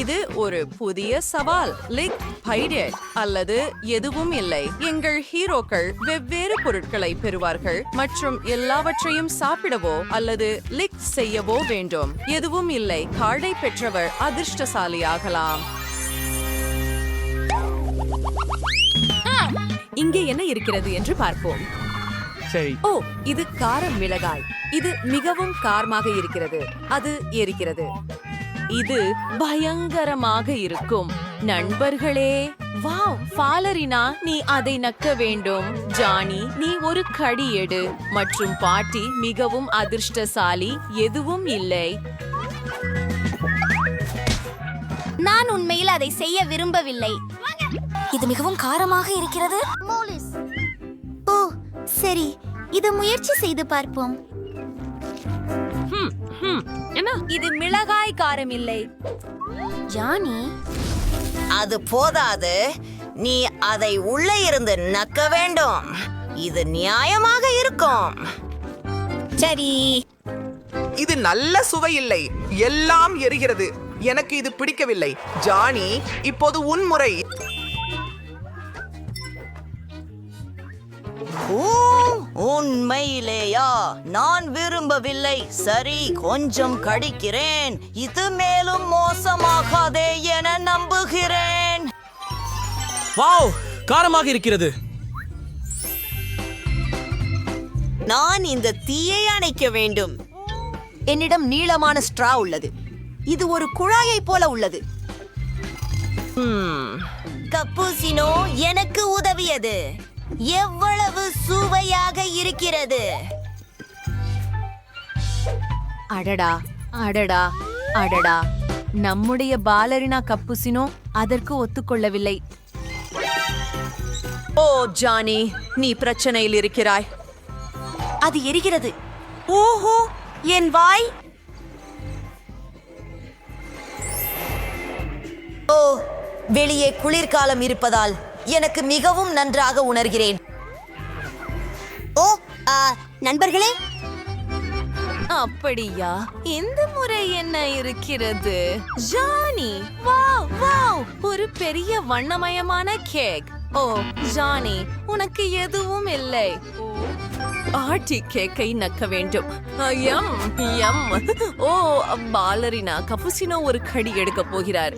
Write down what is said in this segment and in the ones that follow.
இது ஒரு புதிய சவால். லிக் பைடட் அல்லது எதுவும் இல்லை. எங்கள் ஹீரோக்கள் வெவ்வேறு பொருட்களை பெறுவார்கள் மற்றும் எல்லாவற்றையும் சாப்பிடவோ அல்லது லிக் செய்யவோ வேண்டும். எதுவும் இல்லை. கார்டை பெற்றவர் அதிர்ஷ்டசாலியாகலாம். இங்கே என்ன இருக்கிறது என்று பார்ப்போம். சரி. ஓ இது கார மிளகாய். இது மிகவும் காரமாக இருக்கிறது. அது எரிக்கிறது. இது பயங்கரமாக இருக்கும். நண்பர்களே வாவ் ஃபாலரினா நீ அதை நக்க வேண்டும். ஜானி நீ ஒரு கடி எடு. மற்றும் பாட்டி மிகவும் அதிர்ஷ்டசாலி எதுவும் இல்லை. நான் உண்மையில் அதை செய்ய விரும்பவில்லை. இது மிகவும் காரமாக இருக்கிறது. ஓ சரி. இது முயற்சி செய்து பார்ப்போம். இது மிளகாய் காரம் இல்லை. ஜானி. அது போதாது. நீ அதை உள்ளே இருந்து நக்க வேண்டும். இது நியாயமாக இருக்கும். சரி. இது நல்ல சுவை இல்லை. எல்லாம் எரிகிறது. எனக்கு இது பிடிக்கவில்லை. ஜானி இப்போது உன் முறை. உண்மையிலேயா? நான் விரும்பவில்லை. சரி கொஞ்சம் கடிக்கிறேன். இது மேலும் மோசமாகாதே என நம்புகிறேன். வாவ் காரமாக இருக்கிறது. நான் இந்த தீயை அணைக்க வேண்டும். என்னிடம் நீளமான ஸ்ட்ரா உள்ளது. இது ஒரு குழாயை போல உள்ளது. கப்பூசினோ எனக்கு உதவியது. எவ்வளவு சுவையாக இருக்கிறது அடடா அடடா அடடா. நம்முடைய பாலரினா கப்புசினோ அதற்கு ஒத்துக்கொள்ளவில்லை. ஓ ஜானி நீ பிரச்சனையில் இருக்கிறாய். அது எரிகிறது. ஓஹோ என் வாய். ஓ வெளியே குளிர்காலம் இருப்பதால் எனக்கு மிகவும் நன்றாக உணர்கிறேன். நண்பர்களே. அப்படியா? இந்த முறை என்ன இருக்கிறது? Johnny wow wow. ஒரு பெரிய வண்ணமயமான கேக். ஓ ஜானி உனக்கு எதுவும் இல்லை. ஆட்டி கேக்கை நக்க வேண்டும். எம் எம் ஓ பாலரினா கபுசினோ ஒரு கடி எடுக்க போகிறார்.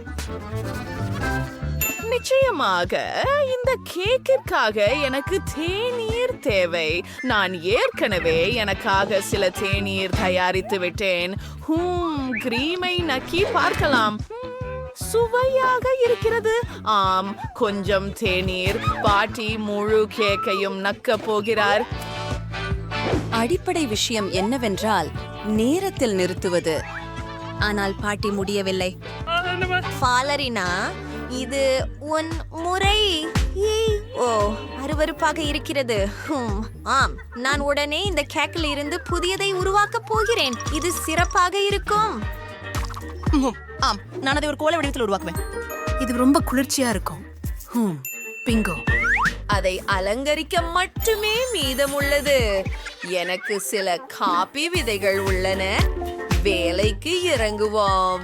நிச்சயமாக இந்த கேக்கிற்காக எனக்கு தேநீர் தேவை. நான் ஏற்கனவே எனக்காக சில தேநீர் தயாரித்து விட்டேன். ஹூம் கிரீமை நக்கி பார்க்கலாம். ஹம், சுவையாக இருக்கிறது. ஆம் கொஞ்சம் தேநீர். பாட்டி முழு கேக்கையும் நக்க போகிறார். அடிப்படை விஷயம் என்னவென்றால் நேரத்தில் நிறுத்துவது. ஆனால் பாட்டி முடியவில்லை. ஃபாலரினா? இது உன் முறை. ஓ அருவருப்பாக இருக்கிறது. ஆம். நான் உடனே இந்த கேக்கில் இருந்து புதியதை உருவாக்கப் போகிறேன். இது சிறப்பாக இருக்கும். ஆம். நான் அதை ஒரு கோல வடிவத்தில் உருவாக்குவேன். இது ரொம்ப குளிர்ச்சியா இருக்கும். Hmm bingo. அதை அலங்கரிக்க மட்டுமே மீதமுள்ளது. எனக்கு சில காபி விதைகள் உள்ளன. வேலைக்கு இறங்குவோம்.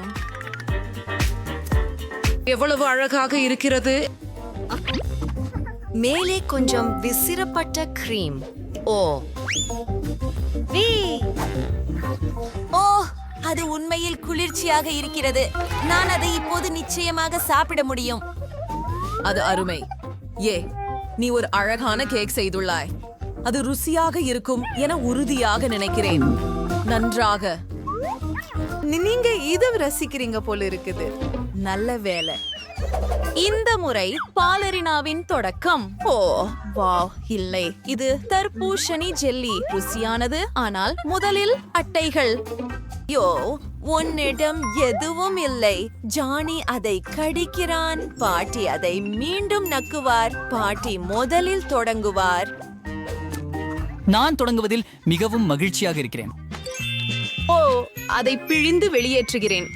எவ்வளவு அழகாக இருக்கிறது? மேலே கொஞ்சம் விசிறப்பட்ட கிரீம் ஓ. வீ. ஓ அது உண்மையில் குளிர்ச்சியாக இருக்கிறது. நான் அதை இப்போது நிச்சயமாக சாப்பிட முடியும். அது அருமை. ஏ நீ ஒரு அழகான கேக் செய்துள்ளாய். அது ருசியாக இருக்கும் என உறுதியாக நினைக்கிறேன். நன்றாக. நீங்க இதை ரசிக்கிறீங்க போல இருக்குது. நல்ல வேலை. இந்த முறை பாலரினாவின் தொடக்கம். ஓ வாவ் இல்லை. இது தர்பூசணி ஜெல்லி. ருசியானது ஆனால் முதலில் அட்டைகள். யோ உன்னிடம் எதுவும் இல்லை. ஜானி அதை கடிக்கிறான். பாட்டி அதை மீண்டும் நக்குவார். பாட்டி முதலில் தொடங்குவார். நான் தொடங்குவதில் மிகவும் மகிழ்ச்சியாக இருக்கிறேன். ஓ அதை பிழிந்து வெளியேற்றுகிறேன்.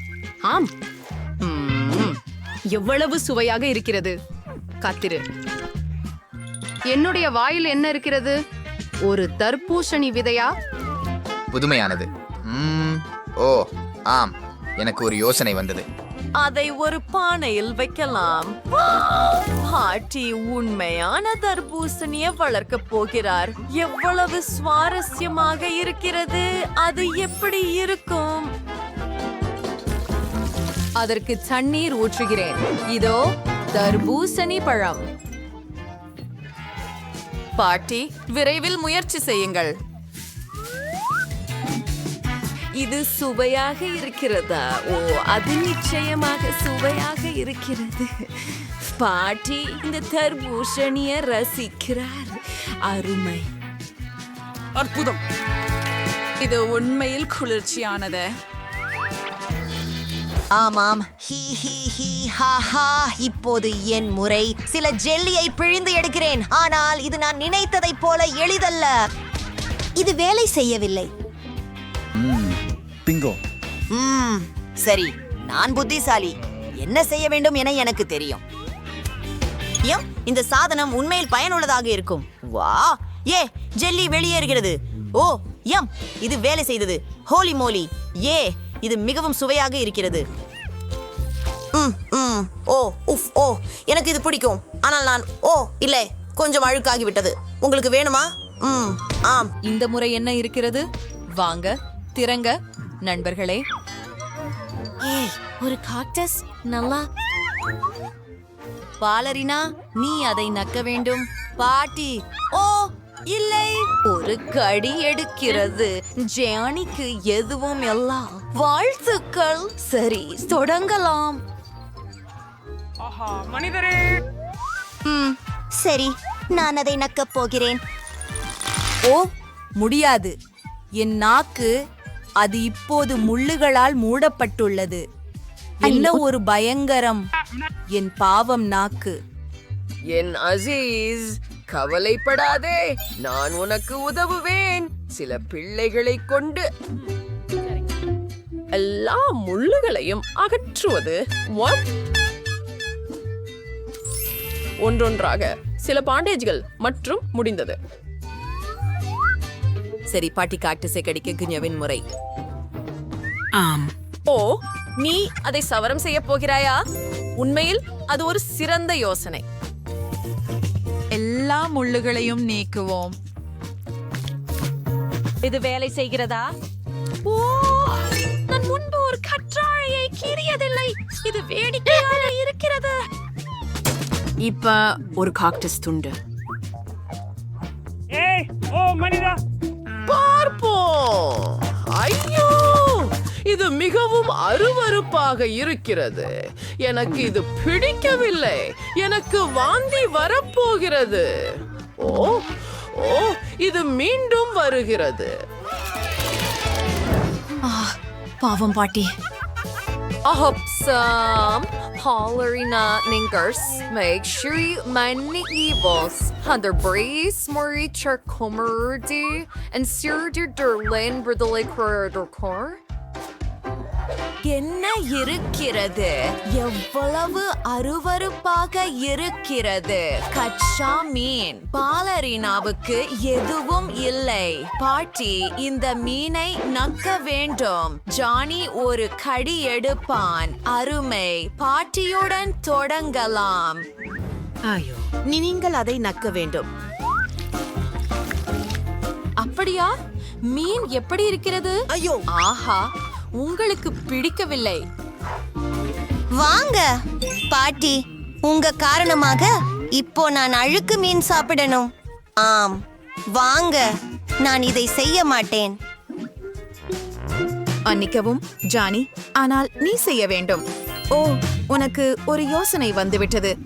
ஆம். எவ்வளவு சுவையாக இருக்கிறது? காத்திரு. என்னுடைய வாயில் என்ன இருக்கிறது? ஒரு தர்பூசணி விதையா? புதுமையானது. ஓ ஆம். எனக்கு ஒரு யோசனை வந்தது. அதை ஒரு பானையில் வைக்கலாம். பாட்டி உண்மையான தர்பூசணியை வளர்க்க போகிறார். எவ்வளவு சுவாரஸ்யமாக இருக்கிறது? அது எப்படி இருக்கும்? அதற்கு தண்ணீர் ஊற்றுகிறேன். இதோ தர்பூசணி பழம். பாட்டி விரைவில் முயற்சி செய்யுங்கள். இது சுவையாக இருக்கிறதா? ஓ அது நிச்சயமாக சுவையாக இருக்கிறது. பாட்டி இந்த தர்பூசணிய ரசிக்கிறார். அருமை. அற்புதம். இது உண்மையில் குளிர்ச்சியானது. ஆமாம். ஹி ஹி ஹி ஹா ஹா. இப்போது என் முறை. சில ஜெல்லியை பிழிந்து எடுக்கிறேன். ஆனால் இது நான் நினைத்ததைப் போல எளிதல்ல. இது வேலை செய்யவில்லை. பிங்கோ. ம் சரி. நான் புத்திசாலி. என்ன செய்ய வேண்டும் என எனக்கு தெரியும். எம் இந்த சாதனம் உண்மையில் பயனுள்ளதாக இருக்கும். வா. ஏ ஜெல்லி வெளியேறுகிறது. ஓ எம் இது வேலை செய்தது. ஹோலி மோலி. ஏ இது மிகவும் சுவையாக இருக்கிறது. ம் ம். ஓ உஃப் ஓ. எனக்கு இது பிடிக்கும். ஆனால் நான் ஓ இல்லை. கொஞ்சம் அழுக்காகி விட்டது. உங்களுக்கு வேணுமா? ம் ஆம். இந்த முறை என்ன இருக்கிறது? வாங்க திறங்க நண்பர்களே. ஏய் ஒரு காக்டஸ் நல்லா. பாலரினா நீ அதை நக்க வேண்டும். பாட்டி ஓ இல்லை. ஒரு கடி எடுக்கிறது. ஜானிக்கு எதுவும் எல்லாம் வாழ்த்துக்கள். சரி தொடங்கலாம். ம் சரி நான் அதை நக்கப் போகிறேன். ஓ முடியாது. என் நாக்கு அது இப்போது முள்ளுகளால் மூடப்பட்டுள்ளது. என்ன ஒரு பயங்கரம். என் பாவம் நாக்கு. என் அசீஸ் கவலைப்படாதே. நான் உனக்கு உதவுவேன். சில பிள்ளைகளை கொண்டு. எல்லா முள்ளுகளையும் அகற்றுவது? ஒன்றொன்றாக சில பாண்டேஜ்கள் மற்றும் முடிந்தது. சரி பாட்டி காக்டஸை கடிக்க குஞ்சவின் முறை. ஆம். ஓ நீ அதை சவரம் செய்ய போகிறாயா? உண்மையில் அது ஒரு சிறந்த யோசனை. எல்லா முள்ளுகளையும் நீக்குவோம். இது வேலை செய்கிறதா? ஓ ஒரு கற்றாழையை கீறியதில்லை. இது வேடிக்கையாக இருக்கிறது. இப்ப ஒரு காக்டஸ் துண்டு. பார்ப்போம். ஐயோ இது மிகவும் அருவருப்பாக இருக்கிறது. எனக்கு இது பிடிக்கவில்லை. எனக்கு வாந்தி வரப்போகிறது. ஓ ஓ இது மீண்டும் வருகிறது. பாவம் பாட்டி I hope some Paulerina Ninkers make sure you many evils under breeze Mori Charcomerdi and Sir Derlin Bridley Corridor Core. என்ன இருக்கிறது? எவ்வளவு அருவருப்பாக இருக்கிறது? கச்சா மீன். பாலரினாவுக்கு எதுவும் இல்லை. பாட்டி இந்த மீனை நக்க வேண்டும். ஜானி ஒரு கடி எடுப்பான். அருமை. பாட்டியுடன் தொடங்கலாம். ஐயோ நீங்கள் அதை நக்க வேண்டும். அப்படியா? மீன் எப்படி இருக்கிறது? ஐயோ. ஆஹா. உங்களுக்கு பிடிக்கவில்லை. வாங்க பாட்டி. உங்க காரணமாக இப்போ நான் அழுக்கு மீன் சாப்பிடணும். ஆம் வாங்க. நான் இதை செய்ய மாட்டேன். மன்னிக்கவும் ஜானி ஆனால் நீ செய்ய வேண்டும். ஓ உனக்கு ஒரு யோசனை வந்துவிட்டது.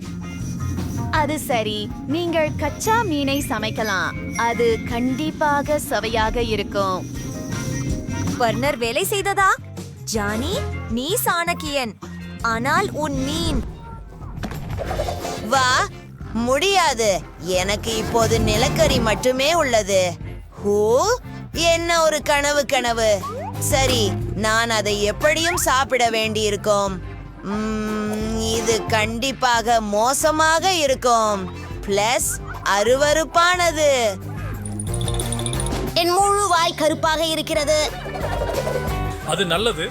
அது சரி. நீங்கள் கச்சா மீனை சமைக்கலாம். அது கண்டிப்பாக சுவையாக இருக்கும். பர்னர் வேலை செய்ததா? ஜானி நீ சாணக்கியன். ஆனால் உன் மீன். வா முடியாது. எனக்கு இப்போது நிலக்கரி மட்டுமே உள்ளது. ஹூ என்ன ஒரு கனவு கனவு. சரி நான் அதை எப்படியும் சாப்பிட வேண்டியிருக்கும். இது கண்டிப்பாக மோசமாக இருக்கும். பிளஸ் அருவருப்பானது. என் முழு வாய் கருப்பாக இருக்கிறது. அது நல்லது.